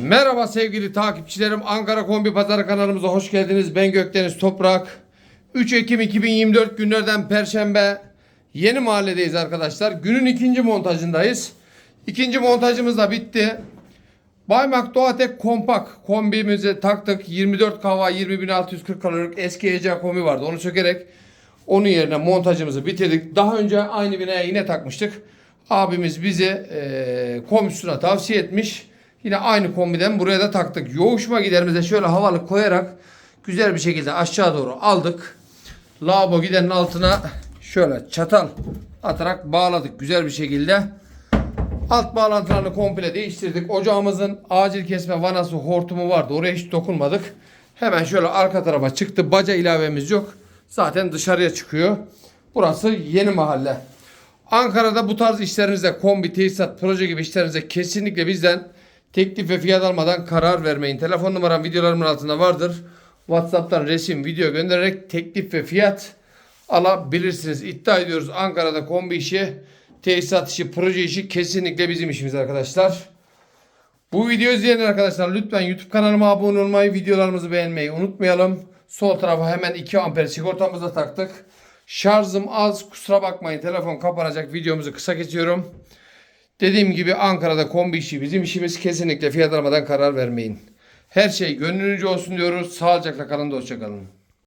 Merhaba sevgili takipçilerim. Ankara Kombi Pazarı kanalımıza hoş geldiniz. Ben Gökdeniz Toprak. 3 Ekim 2024 günlerden Perşembe. Yeni mahalledeyiz arkadaşlar. Günün ikinci montajındayız. İkinci montajımız da bitti. Baymak Doğatek Kompak kombimizi taktık. 24 kava 20.640 kalorilik eski EC kombi vardı. Onu sökerek onun yerine montajımızı bitirdik. Daha önce aynı binaya yine takmıştık. Abimiz bize e, komisyona tavsiye etmiş. Yine aynı kombiden buraya da taktık. Yoğuşma giderimize şöyle havalı koyarak güzel bir şekilde aşağı doğru aldık. Lavabo giderin altına şöyle çatal atarak bağladık güzel bir şekilde. Alt bağlantılarını komple değiştirdik. Ocağımızın acil kesme vanası hortumu vardı. Oraya hiç dokunmadık. Hemen şöyle arka tarafa çıktı. Baca ilavemiz yok. Zaten dışarıya çıkıyor. Burası yeni mahalle. Ankara'da bu tarz işlerinizde kombi, tesisat, proje gibi işlerinize kesinlikle bizden teklif ve fiyat almadan karar vermeyin. Telefon numaram videolarımın altında vardır. WhatsApp'tan resim, video göndererek teklif ve fiyat alabilirsiniz. İddia ediyoruz Ankara'da kombi işi, tesisat işi, proje işi kesinlikle bizim işimiz arkadaşlar. Bu videoyu izleyen arkadaşlar lütfen YouTube kanalıma abone olmayı, videolarımızı beğenmeyi unutmayalım. Sol tarafa hemen 2 amper sigortamızı taktık. Şarjım az kusura bakmayın telefon kapanacak videomuzu kısa kesiyorum. Dediğim gibi Ankara'da kombi işi bizim işimiz kesinlikle fiyat almadan karar vermeyin. Her şey gönlünüzce olsun diyoruz. Sağlıcakla kalın hoşçakalın.